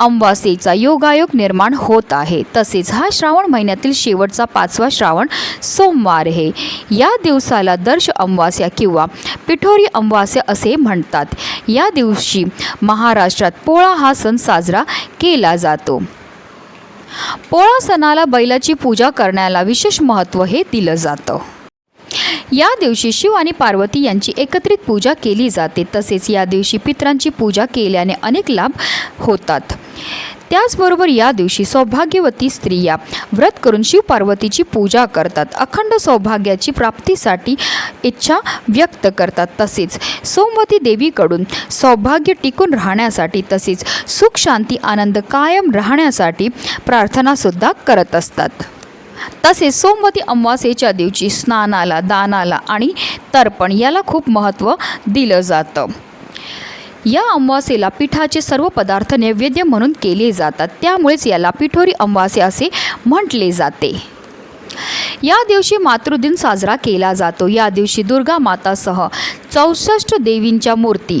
अमावास्येचा योगायोग निर्माण होत आहे. तसेच हा श्रावण महिन्यातील शेवटचा पाचवा श्रावण सोमवार आहे. या दिवसाला दर्श अमावास्या किंवा पिठोरी अमावास्या असे म्हणतात. या दिवशी महाराष्ट्रात पोळा हा सण साजरा केला जातो. पोळा सणाला बैलाची पूजा करण्याला विशेष महत्त्व हे दिलं जातं. या दिवशी शिव आणि पार्वती यांची एकत्रित पूजा केली जाते. तसेच या दिवशी पितरांची पूजा केल्याने अनेक लाभ होतात. त्याचबरोबर या दिवशी सौभाग्यवती स्त्रिया व्रत करून शिव पार्वतीची पूजा करतात. अखंड सौभाग्याची प्राप्तीसाठी इच्छा व्यक्त करतात. तसेच सोमवती देवीकडून सौभाग्य टिकून राहण्यासाठी तसेच सुख शांती आनंद कायम राहण्यासाठी प्रार्थनासुद्धा करत असतात. तसेच सोमवती अमावास्येच्या दिवशी स्नानाला दानाला आणि तर्पण याला खूप महत्त्व दिलं जातं. या अमावासेला पिठाचे सर्व पदार्थ नैवेद्य म्हणून केले जातात. त्यामुळेच याला पिठोरी अमावासे असे म्हटले जाते. या दिवशी मातृदिन साजरा केला जातो. या दिवशी दुर्गा मातासह चौसष्ट देवींच्या मूर्ती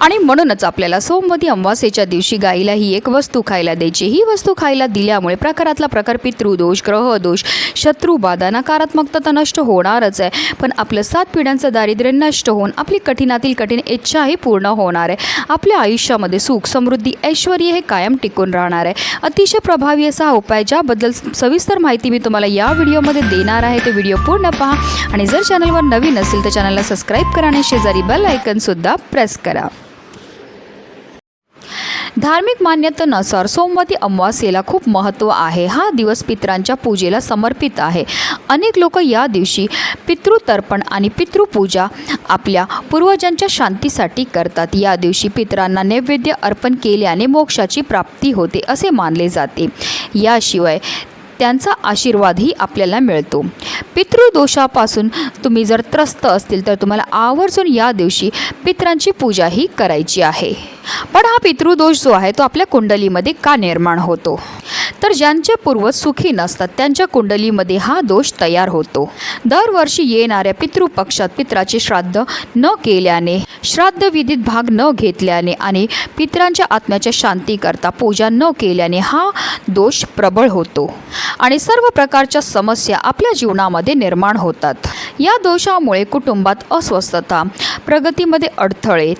आणि म्हणूनच आपल्याला सोमवती अमावास्येच्या दिवशी गाईला ही एक वस्तू खायला द्यायची. ही वस्तू खायला दिल्यामुळे प्रकारातला प्रकार पितृदोष ग्रहदोष शत्रुबाधा नकारात्मकता तर नष्ट होणारच आहे. पण आपलं सात पिढ्यांचं दारिद्र्य नष्ट होऊन आपली कठीणातील कठीण इच्छाही पूर्ण होणार आहे. आपल्या आयुष्यामध्ये सुख समृद्धी ऐश्वर हे कायम टिकून राहणार आहे. अतिशय प्रभावी असा हा उपाय ज्याबद्दल सविस्तर माहिती मी तुम्हाला या व्हिडिओमध्ये देणार आहे. तो व्हिडिओ पूर्ण पहा आणि जर चॅनलवर नवीन असेल तर चॅनलला सबस्क्राईब करा आणि शेजारी बेल आयकनसुद्धा प्रेस करा. धार्मिक मान्यतेनुसार सोमवती अमावास्येला खूप महत्त्व आहे. हा दिवस पितरांच्या पूजेला समर्पित आहे. अनेक लोक या दिवशी पितृतर्पण आणि पितृपूजा आपल्या पूर्वजांच्या शांतीसाठी करतात. या दिवशी पितरांना नैवेद्य अर्पण केल्याने मोक्षाची प्राप्ती होते असे मानले जाते. याशिवाय त्यांचा आशीर्वादही आपल्याला मिळतो. पितृदोषापासून तुम्ही जर त्रस्त असतील तर तुम्हाला आवर्जून या दिवशी पितरांची पूजाही करायची आहे. पण हा पितृदोष जो आहे तो आपल्या कुंडलीमध्ये का निर्माण होतो? तर ज्यांचे पूर्वज सुखी नसतात त्यांच्या कुंडलीमध्ये हा दोष तयार होतो. दरवर्षी येणाऱ्या पितृपक्षात पित्राचे श्राद्ध न केल्याने श्राद्धविधीत भाग न घेतल्याने आणि पितरांच्या आत्म्याच्या शांतीकरता पूजा न केल्याने हा दोष प्रबळ होतो. आणि सर्व प्रकारच्या समस्या आपल्या जीवनामध्ये निर्माण होतात. या दोषामुळे कुटुंबात अस्वस्थता प्रगतीमध्ये अडथळे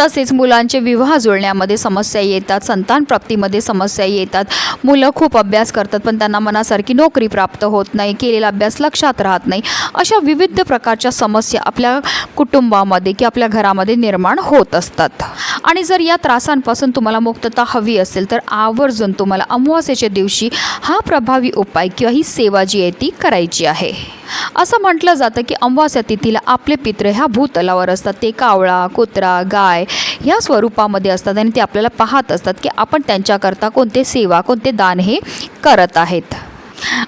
तसेच मुलांचे विवाह जुळण्यामध्ये समस्या येतात संतान प्राप्तीमध्ये समस्या येतात. मुलं खूप अभ्यास करतात पण त्यांना मनासारखी नोकरी प्राप्त होत नाही केलेला अभ्यास लक्षात राहत नाही. अशा विविध प्रकारच्या समस्या आपल्या कुटुंबामध्ये की आपल्या घरामध्ये निर्माण होत असतात. आणि जर या त्रासांपासून तुम्हाला मुक्तता हवी असेल तर आवर्जून तुम्हाला अमावास्येच्या दिवशी हा प्रभावी उपाय किंवा ही सेवा जी आहे ती करायची आहे. असं म्हटलं जातं की अमावास्या तिथीला आपले पित्र ह्या भूतलावर असतात. ते कावळा कुत्रा गाय ह्या स्वरूपामध्ये असतात आणि ते आपल्याला पाहत असतात की आपण त्यांच्याकरता कोणते सेवा कोणते दान हे करत आहेत.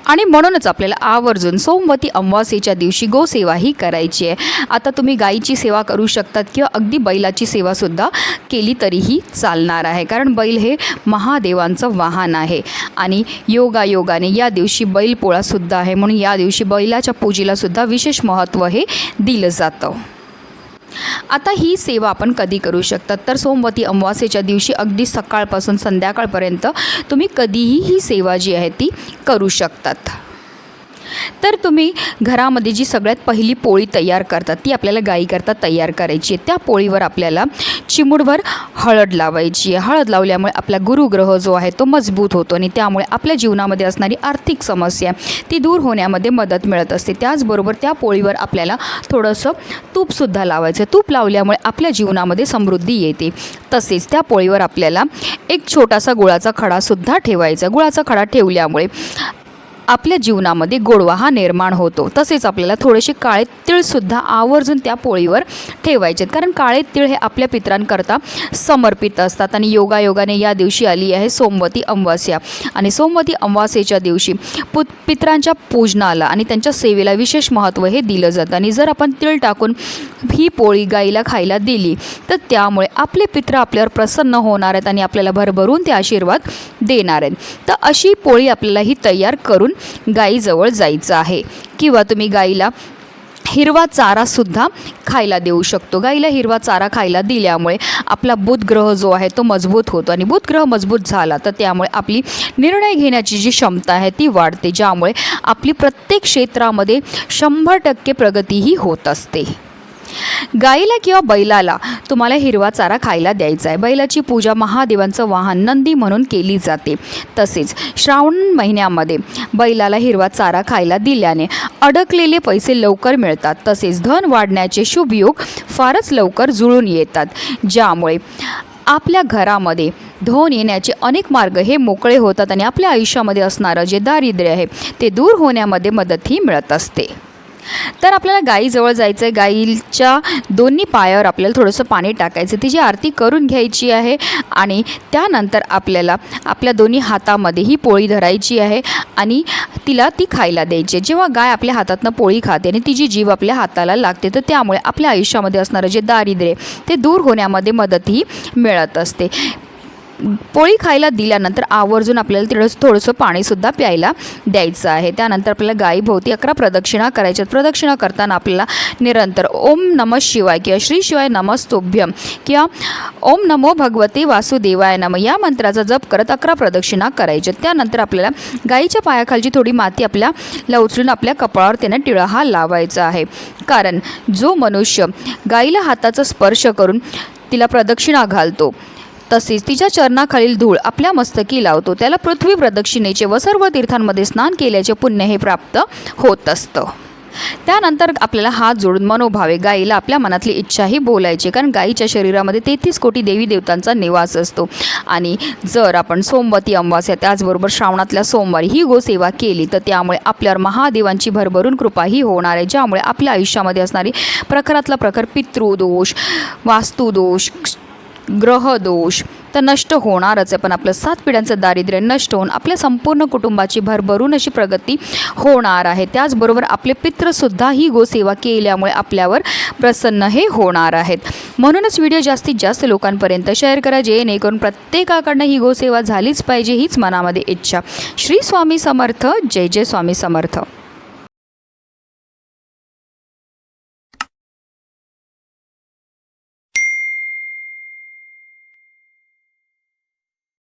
आणि म्हणूनच आपल्याला आवर्जून सोमवती अमावास्येच्या दिवशी गोसेवा ही करायची आहे. आता तुम्ही गाईची सेवा करू शकतात किंवा अगदी बैलाची सेवासुद्धा केली तरीही चालणार आहे. कारण बैल हे महादेवांचं वाहन आहे. आणि योगायोगाने या दिवशी बैलपोळासुद्धा आहे. म्हणून या दिवशी बैलाच्या पूजेलासुद्धा विशेष महत्त्व हे दिलं जातं. आता ही सेवा आपण कधी करू शकतात? तर सोमवती अमावास्येच्या दिवशी अगदी सकाळपासून संध्याकाळपर्यंत तुम्ही कधीही ही सेवा जी आहे ती करू शकतात. तर तुम्ही घरामध्ये जी सगळ्यात पहिली पोळी तयार करतात ती आपल्याला गाईकरता तयार करायची आहे. त्या पोळीवर आपल्याला चिमूडभर हळद लावायची आहे. हळद लावल्यामुळे आपला गुरुग्रह जो आहे तो मजबूत होतो आणि त्यामुळे आपल्या जीवनामध्ये असणारी आर्थिक समस्या ती दूर होण्यामध्ये मदत मिळत असते. त्याचबरोबर त्या पोळीवर आपल्याला थोडंसं तूपसुद्धा लावायचं तूप लावल्यामुळे आपल्या जीवनामध्ये समृद्धी येते. तसेच त्या पोळीवर आपल्याला एक छोटासा गुळाचा खडासुद्धा ठेवायचा गुळाचा खडा ठेवल्यामुळे आपल्या जीवनामध्ये गोडवा हा निर्माण होतो. तसेच आपल्याला थोडेसे काळे तिळसुद्धा आवर्जून त्या पोळीवर ठेवायचे कारण काळे तिळ हे आपल्या पित्रांकरता समर्पित असतात आणि योगायोगाने या दिवशी आली आहे सोमवती अमावास्या. आणि सोमवती अमावास्येच्या दिवशी पुत पित्रांच्या पूजनाला आणि त्यांच्या सेवेला विशेष महत्त्व हे दिलं जातं. आणि जर आपण तिळ टाकून ही पोळी गाईला खायला दिली तर त्यामुळे आपले पित्र आपल्यावर प्रसन्न होणार आहेत आणि आपल्याला भरभरून ते आशीर्वाद देणार आहेत. तर अशी पोळी आपल्याला ही तयार करून गाईजवळ जायचं आहे. किंवा तुम्ही गाईला हिरवा चारासुद्धा खायला देऊ शकतो. गाईला हिरवा चारा खायला दिल्यामुळे आपला बुधग्रह जो आहे तो मजबूत होतो. आणि बुधग्रह मजबूत झाला तर त्यामुळे आपली निर्णय घेण्याची जी क्षमता आहे ती वाढते. ज्यामुळे आपली प्रत्येक क्षेत्रामध्ये शंभर टक्के प्रगतीही होत असते. गाईला किंवा बैलाला तुम्हाला हिरवा चारा खायला द्यायचा आहे. बैलाची पूजा महादेवांचं वाहन नंदी म्हणून केली जाते. तसेच श्रावण महिन्यामध्ये बैलाला हिरवा चारा खायला दिल्याने अडकलेले पैसे लवकर मिळतात. तसेच धन वाढण्याचे शुभयोग फारच लवकर जुळून येतात. ज्यामुळे आपल्या घरामध्ये धन येण्याचे अनेक मार्ग हे मोकळे होतात आणि आपल्या आयुष्यामध्ये असणारं जे दारिद्र्य आहे ते दूर होण्यामध्ये मदतही मिळत असते. तर आपल्याला गाईजवळ जायचं आहे गाईच्या दोन्ही पायावर आपल्याला थोडंसं पाणी टाकायचं. तिची आरती करून घ्यायची आहे आणि त्यानंतर आपल्याला आपल्या दोन्ही हातामध्ये ही पोळी धरायची आहे आणि तिला ती खायला द्यायची आहे. जेव्हा गाय आपल्या हातातनं पोळी खाते आणि तिची जीव आपल्या हाताला लागते तर त्यामुळे आपल्या आयुष्यामध्ये असणारं जे दारिद्र्य ते दूर होण्यामध्ये मदतही मिळत असते. पोळी खायला दिल्यानंतर आवर्जून आपल्याला तिथं थोडंसं पाणीसुद्धा प्यायला द्यायचं आहे. त्यानंतर आपल्याला गायीभोवती अकरा प्रदक्षिणा करायच्यात प्रदक्षिणा करताना आपल्याला निरंतर ओम नम शिवाय किंवा श्री शिवाय नमस्तुभ्यम किंवा ओम नमो भगवते वासुदेवाय नम या मंत्राचा जप करत अकरा प्रदक्षिणा करायच्यात त्यानंतर आपल्याला गाईच्या पायाखालची थोडी माती आपल्याला उचलून आपल्या कपाळावर त्यानं टिळा हा लावायचा आहे. कारण जो मनुष्य गाईला हाताचा स्पर्श करून तिला प्रदक्षिणा घालतो तसेच तिच्या चरणाखालील धूळ आपल्या मस्तकी लावतो. त्याला पृथ्वी प्रदक्षिणेचे व सर्व तीर्थांमध्ये स्नान केल्याचे पुण्य हे प्राप्त होत असतं. त्यानंतर आपल्याला हात जोडून मनोभावे गाईला आपल्या मनातली इच्छाही बोलायची कारण गाईच्या शरीरामध्ये तेहतीस कोटी देवी देवतांचा निवास असतो. आणि जर आपण सोमवती अमावास्या त्याचबरोबर श्रावणातल्या सोमवारी ही गोसेवा केली तर त्यामुळे आपल्यावर महादेवांची भरभरून कृपाही होणार आहे ज्यामुळे आपल्या आयुष्यामध्ये असणारी प्रखरातला प्रखर पितृदोष वास्तुदोष ग्रहदोष तर नष्ट होणारच आहे. पण आपलं सात पिढ्यांचं दारिद्र्य नष्ट होऊन आपल्या संपूर्ण कुटुंबाची भरभरून अशी प्रगती होणार आहे. त्याचबरोबर आपले पित्रसुद्धा ही गोसेवा केल्यामुळे आपल्यावर प्रसन्न हे होणार आहेत. म्हणूनच व्हिडिओ जास्तीत जास्त लोकांपर्यंत शेअर करा जेणेकरून प्रत्येकाकडनं ही गोसेवा झालीच पाहिजे हीच मनामध्ये इच्छा. श्री स्वामी समर्थ. जय जय स्वामी समर्थ.